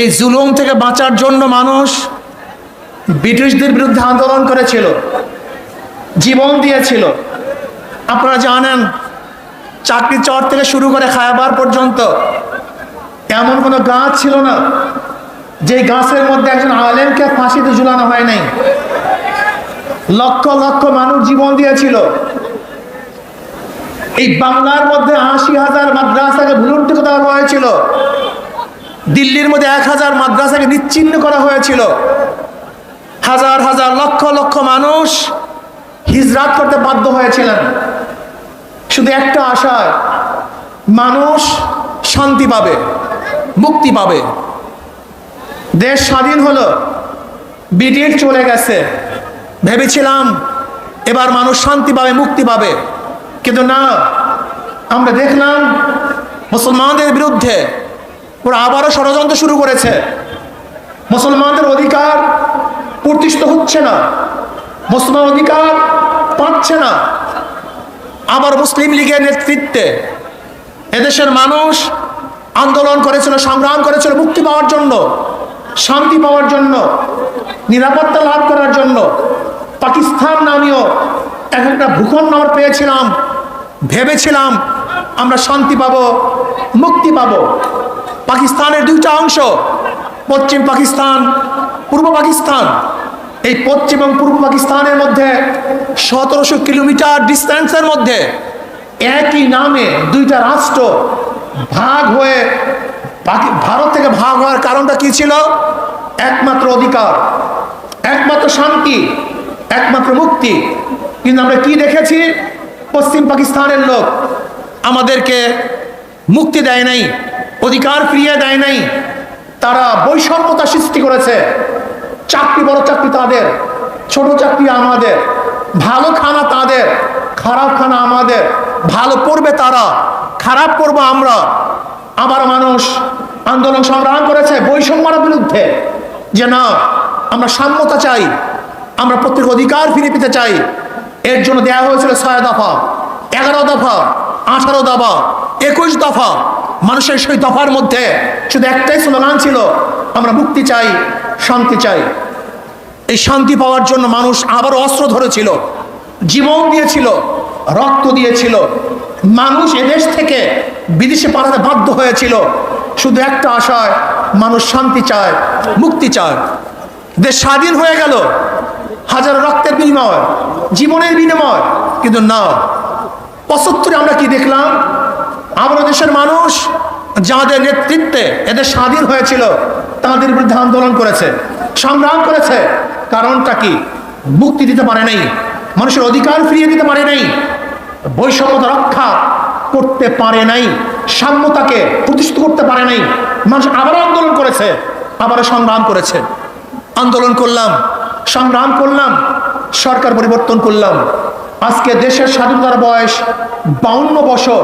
এই জুলুম থেকে বাঁচার জন্য মানুষ ব্রিটিশদের বিরুদ্ধে আন্দোলন করেছিল, জীবন দিয়েছিল। আপনারা জানেন চাকরি চর থেকে শুরু করে খায়াবার পর্যন্ত এমন কোনো গাছ ছিল না, যে গাছের মধ্যে একজন আলেমকে ফাঁসিতে ঝুলানো হয় নাই। লক্ষ লক্ষ মানুষ জীবন দিয়েছিল। এই বাংলার মধ্যে আশি হাজার মাদ্রাসাকে ভুলুন্ঠিত করা হয়েছিল। দিল্লির মধ্যে এক হাজার মাদ্রাসাকে নিচ্ছিন্ন করা হয়েছিল। হাজার হাজার লক্ষ লক্ষ মানুষ হিজরাত করতে বাধ্য হয়েছিলেন। শুধু একটা আশায়, মানুষ শান্তি পাবে, মুক্তি পাবে। দেশ স্বাধীন হলো, ব্রিটিশ চলে গেছে। ভেবেছিলাম এবার মানুষ শান্তি পাবে, মুক্তি পাবে। কিন্তু না, আমরা দেখলাম মুসলমানদের বিরুদ্ধে ওরা আবারও ষড়যন্ত্র শুরু করেছে। মুসলমানদের অধিকার প্রতিষ্ঠিত হচ্ছে না। মুসলমান অধিকার পাচ্ছে না। আবার মুসলিম লীগের নেতৃত্বে এদেশের মানুষ আন্দোলন করেছিল, সংগ্রাম করেছিল মুক্তি পাওয়ার জন্য, শান্তি পাওয়ার জন্য, নিরাপত্তা লাভ করার জন্য। পাকিস্তান নামীয় এক একটা ভূখণ্ড আমরা পেয়েছিলাম, ভেবেছিলাম আমরা শান্তি পাবো, মুক্তি পাবো। পাকিস্তানের দুইটা অংশ, পশ্চিম পাকিস্তান, পূর্ব পাকিস্তান। এই পশ্চিম এবং পূর্ব পাকিস্তানের মধ্যে সতেরোশো কিলোমিটার ডিস্টেন্সের মধ্যে একই নামে দুইটা রাষ্ট্র ভাগ হয়ে ভারত থেকে ভাগ হওয়ার কারণটা কি ছিল? একমাত্র অধিকার, একমাত্র শান্তি, একমাত্র মুক্তি। কিন্তু আমরা কি দেখেছি? পশ্চিম পাকিস্তানের লোক আমাদেরকে মুক্তি দেয় নাই। অধিকার ফিরিয়ে দেয় নাই। তারা বৈষম্যতা সৃষ্টি করেছে। চাকরি, বড় চাকরি তাদের, ছোট চাকরি আমাদের, ভালো খানা তাদের, খারাপ খানা আমাদের, ভালো পড়বে তারা, খারাপ করব আমরা। আবার মানুষ আন্দোলন সংগ্রাম করেছে বৈষম্যের বিরুদ্ধে, যে না, আমরা সাম্যতা চাই, আমরা প্রত্যেক অধিকার ফিরে পেতে চাই। এর জন্য দেয়া হয়েছিল ছয় দফা, এগারো দফা, আঠারো দফা, একুশ দফা। মানুষের সেই দফার মধ্যে শুধু একটাই স্লোগান ছিল, আমরা মুক্তি চাই, শান্তি চাই। এই শান্তি পাওয়ার জন্য মানুষ আবার অস্ত্র ধরেছিল, জীবন দিয়েছিল, রক্ত দিয়েছিল। মানুষ এদেশ থেকে বিদেশে পাঠাতে বাধ্য হয়েছিল। শুধু একটা আশায়, মানুষ শান্তি চায়, মুক্তি চায়। দেশ স্বাধীন হয়ে গেল, হাজার রক্তের বিনিময়, জীবনের বিনিময়, কিন্তু না। পঁচাত্তরে আমরা কি দেখলাম? আমরা দেশের মানুষ যাদের নেতৃত্বে এদের স্বাধীন হয়েছিল, তাদের বিরুদ্ধে আন্দোলন করেছে, সংগ্রাম করেছে। কারণটা কি? মুক্তি দিতে পারে নাই, মানুষের অধিকার ফিরিয়ে দিতে পারে নাই বৈষম্যতা রক্ষা করতে পারে নাই, সাম্যতাকে প্রতিষ্ঠিত করতে পারে নাই, মানুষ আবারও আন্দোলন করেছে, আবারও সংগ্রাম করেছে। আন্দোলন করলাম, সংগ্রাম করলাম, সরকার পরিবর্তন করলাম। আজকে দেশের স্বাধীনতার বয়স বাউন্ন বছর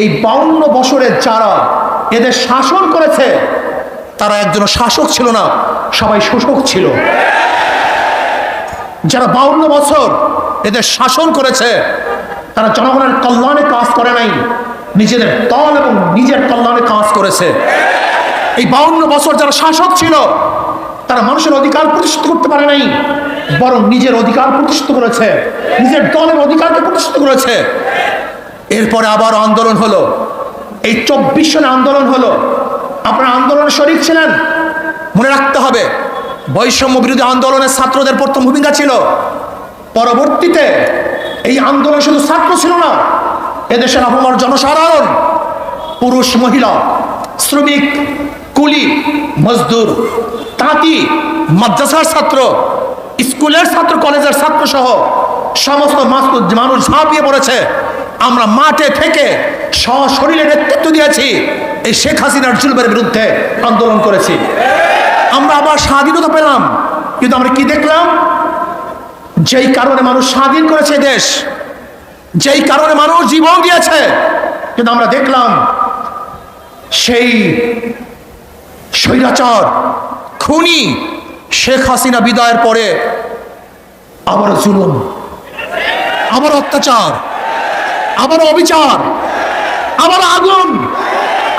এই বাউন্ন বছরের যারা এদের শাসন করেছে, তারা একজন শাসক ছিল না, সবাই শোষক ছিল। যারা বাউন্ন বছর এদের শাসন করেছে, তারা জনগণের কল্যাণে কাজ করে নাই, নিজেদের দল এবং নিজের কল্যাণে কাজ করেছে। এই বাউন্ন বছর যারা শাসক ছিল, তারা মানুষের অধিকার প্রতিষ্ঠিত করতে পারে নাই, বরং নিজের অধিকার প্রতিষ্ঠিত করেছে, নিজের দলের অধিকারকে প্রতিষ্ঠিত করেছে। এরপরে আবার আন্দোলন হলো। এই চব্বিশ সনে আন্দোলন হলো। আপনারা আন্দোলনে শরিক ছিলেন, মনে রাখতে হবে, বৈষম্য বিরোধী আন্দোলনের ছাত্রদের প্রথম ভূমিকা ছিল। পরবর্তীতে এই আন্দোলন শুধু ছাত্র ছিল না, এদেশের আপামর জনসাধারণ, পুরুষ, মহিলা, শ্রমিক, কুলি, মজদুর, তাঁতি, মাদ্রাসার ছাত্র, স্কুলের ছাত্র, কলেজের ছাত্র সহ সমস্ত মাস- মানুষ ঝাঁপিয়ে পড়েছে। আমরা মাঠে থেকে সশরীরে নেতৃত্ব দিয়েছি। এই শেখ হাসিনার জুলবের বিরুদ্ধে আন্দোলন করেছি। আমরা আবার স্বাধীনতা পেলাম। কিন্তু আমরা কি দেখলাম? যেই কারণে মানুষ স্বাধীন করেছে দেশ, যেই কারণে মানুষ জীবন দিয়েছে, কিন্তু আমরা দেখলাম সেই স্বৈরাচার, খুনি শেখ হাসিনা বিদায়ের পরে আবার জুলুম, আবার অত্যাচার। আবার অবিচার আবার আগুন,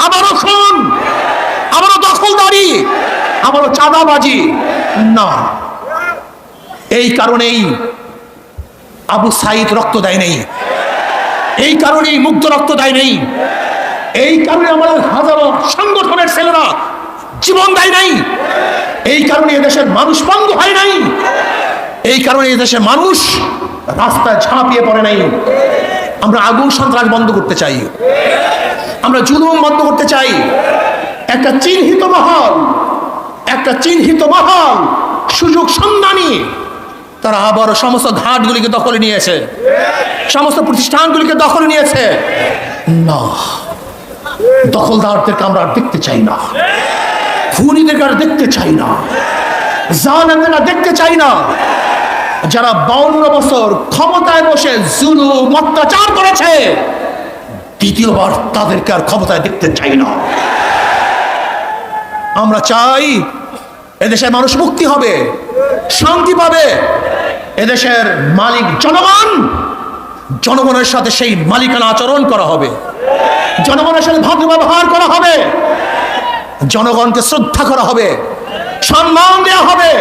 আবারও খুন, আবারও দখলদারি, আবারও চাঁদাবাজি। না, এই কারণেই আবু সাইদ রক্ত দেয় নেই। এই কারণেই মুক্ত রক্ত দেয় নেই। এই কারণে আমাদের হাজারো সংগঠনের ছেলেরা জীবন দেয় নাই। এই কারণে এদেশের মানুষ বন্ধ হয় নাই। এই কারণে এদেশের মানুষ রাস্তায় ঝাঁপিয়ে পড়ে নাই। আমরা আগুন সন্ত্রাস বন্ধ করতে চাই। আমরা জুলুম বন্ধ করতে চাই। একটা চিহ্নিত মহল, একটা চিহ্নিত মহল, সুযোগ সন্ধানী, তারা আবার সমস্ত ঘাটগুলিকে দখলে নিয়েছে। সমস্ত প্রতিষ্ঠানগুলিকে দখলে নিয়েছে। না, দখলদারদেরকে আমরা আর দেখতে চাই না। খুনিদেরকে আর দেখতে চাই না। আর দেখতে চাই না। যারা বাউন্ন বছর ক্ষমতায় বসে জুলুম, অত্যাচার করেছে, দ্বিতীয়বার তাদেরকে আর ক্ষমতায় দেখতে চাই না। আমরা চাই এদেশের মানুষ মুক্তি হবে, শান্তি পাবে। এদেশের মালিক জনগণ, জনগণের সাথে সেই মালিকানা আচরণ করা হবে। জনগণের সাথে ভদ্র ব্যবহার করা হবে। জনগণকে শ্রদ্ধা করা হবে। সম্মান দেওয়া হবে।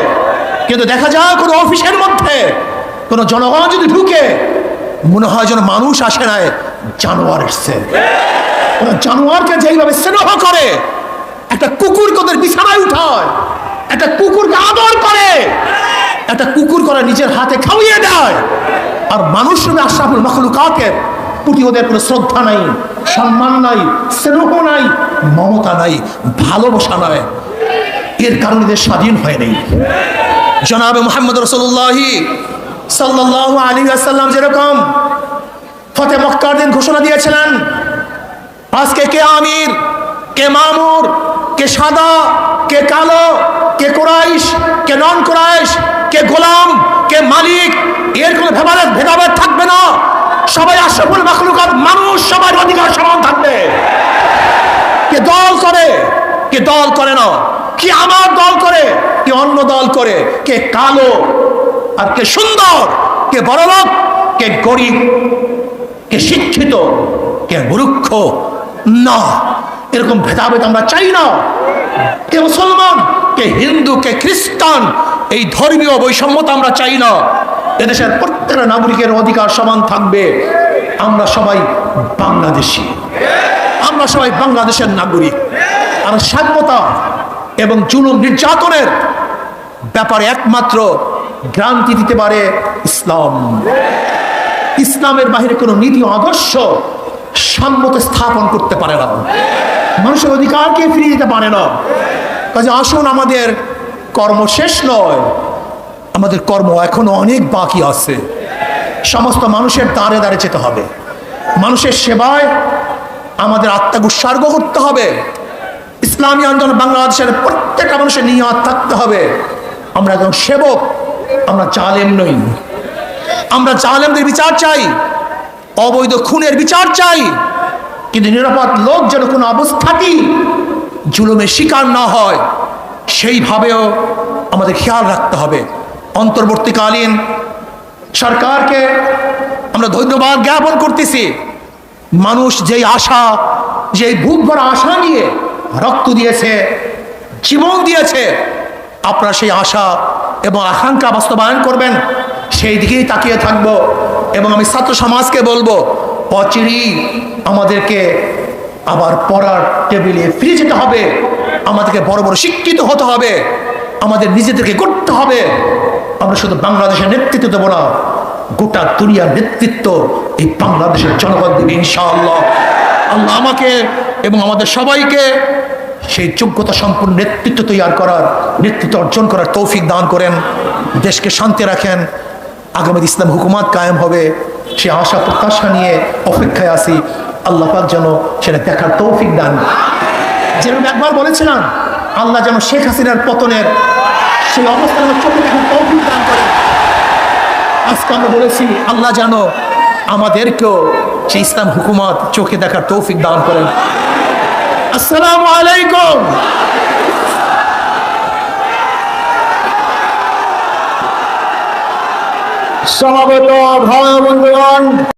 কিন্তু দেখা যায় কোনো অফিসের মধ্যে কোনো জনগণ যদি ঢুকে, মনে হয় যেন মানুষ আসে নাই জানোয়ার এসছে জানোয়ারকে যেইভাবে স্নেহ করে, একটা কুকুর ওদের বিছানায় উঠায়, একটা কুকুরকে আদর করে, একটা কুকুর করে নিজের হাতে খাওয়িয়ে দেয়, আর মানুষ রূপে আশরাফুল মখলুকাতের প্রতি ওদের কোনো শ্রদ্ধা নাই, সম্মান নাই, স্নেহ নাই, মমতা নাই, ভালোবাসা নাই। এর কারণে স্বাধীন হয় নেই। জনাবে মোহাম্মদ রসুল্লাহি সাল্লাহ আলী আসাল্লাম যেরকম ফতে মক্কার দিন ঘোষণা দিয়েছিলেন, আজকে কে আমির, কে মামুর, কে সাদা, কে কালো, কে কোরাইশ, কে নন কোরাইশ, কে গোলাম, কে মালিক, এর কোনো ভেবাদ ভেদাভেদ থাকবে না সবাই আশরাফুল মাখলুকাত মানুষ সবার অধিকার সমান থাকবে কে দল করে কে দল করে না? কি আমার দল করে? কে অন্য দল করে? কে কালো আর কে সুন্দর? কে বড়লোক কে গরিব? কে শিক্ষিত? কে মূর্খ? না। এরকম ভেদাভেদ আমরা চাই না। কে মুসলমান? কে হিন্দু? কে খ্রিস্টান? এই ধর্মীয় বৈষম্যতা আমরা চাই না। এদেশের প্রত্যেকটা নাগরিকের অধিকার সমান থাকবে। আমরা সবাই বাংলাদেশি। আমরা সবাই বাংলাদেশের নাগরিক। আর স্বাধীনতা এবং জুলুম নির্যাতনের ব্যাপারে একমাত্র গ্রান্তি দিতে পারে ইসলাম। ইসলামের বাহিরে কোনো নীতি আদর্শ সাম্যতে স্থাপন করতে পারে না। মানুষের অধিকারকে ফিরিয়ে দিতে পারে না। কাজে আসুন, আমাদের কর্ম শেষ নয়। আমাদের কর্ম এখনও অনেক বাকি আছে। সমস্ত মানুষের দাঁড়ে দাঁড়ে যেতে হবে। মানুষের সেবায় আমাদের আত্মাকে উৎসর্গ করতে হবে। ইসলামী আন্দোলন বাংলাদেশের প্রত্যেকটা মানুষের নিয়ত থাকতে হবে। আমরা একজন সেবক, আমরা জালেম নই। আমরা জালেমদের বিচার চাই, অবৈধ খুনের বিচার চাই, কিন্তু নিরাপদ লোক যেন কোনো অবস্থাতেই জুলুমের শিকার না হয়, সেইভাবেও আমাদের খেয়াল রাখতে হবে। অন্তর্বর্তীকালীন সরকারকে আমরা ধন্যবাদ জ্ঞাপন করতেছি। মানুষ যেই আশা, যেই বুক ভরা আশা নিয়ে রক্ত দিয়েছে, জীবন দিয়েছে। আপনারা সেই আশা এবং আকাঙ্ক্ষা বাস্তবায়ন করবেন। সেই দিকেই তাকিয়ে থাকব এবং আমি ছাত্র সমাজকে বলব, অচিরেই আমাদেরকে আবার পড়ার টেবিলে ফিরে যেতে হবে। আমাদেরকে বড় বড় শিক্ষিত হতে হবে। আমাদের নিজেদেরকে করতে হবে। আমরা শুধু বাংলাদেশের নেতৃত্ব দেবো না, গোটা দুনিয়ার নেতৃত্ব এই বাংলাদেশের জনগণ দেবে ইনশাআল্লাহ। আল্লাহ আমাকে এবং আমাদের সবাইকে সেই যোগ্যতা সম্পূর্ণ নেতৃত্ব তৈরি করার, নেতৃত্ব অর্জন করার তৌফিক দান করেন, দেশকে শান্তি রাখেন, আগামী ইসলাম হুকুমাত কায়েম হবে। সে আশা প্রত্যাশা নিয়ে অপেক্ষায় আসি আল্লাহ পাক যেন সেটা দেখার তৌফিক দান। যেরকম একবার বলেছিলাম, আল্লাহ যেন শেখ হাসিনার পতনের সেই অবস্থান চোখে দেখার তৌফিক দান করেন আজকে আমরা বলেছি, আল্লাহ যেন আমাদেরকেও সেই ইসলাম হুকুমত চোখে দেখার তৌফিক দান করেন। আসসালামু আলাইকুম। সমাগত ভাই বন্ধুগণ।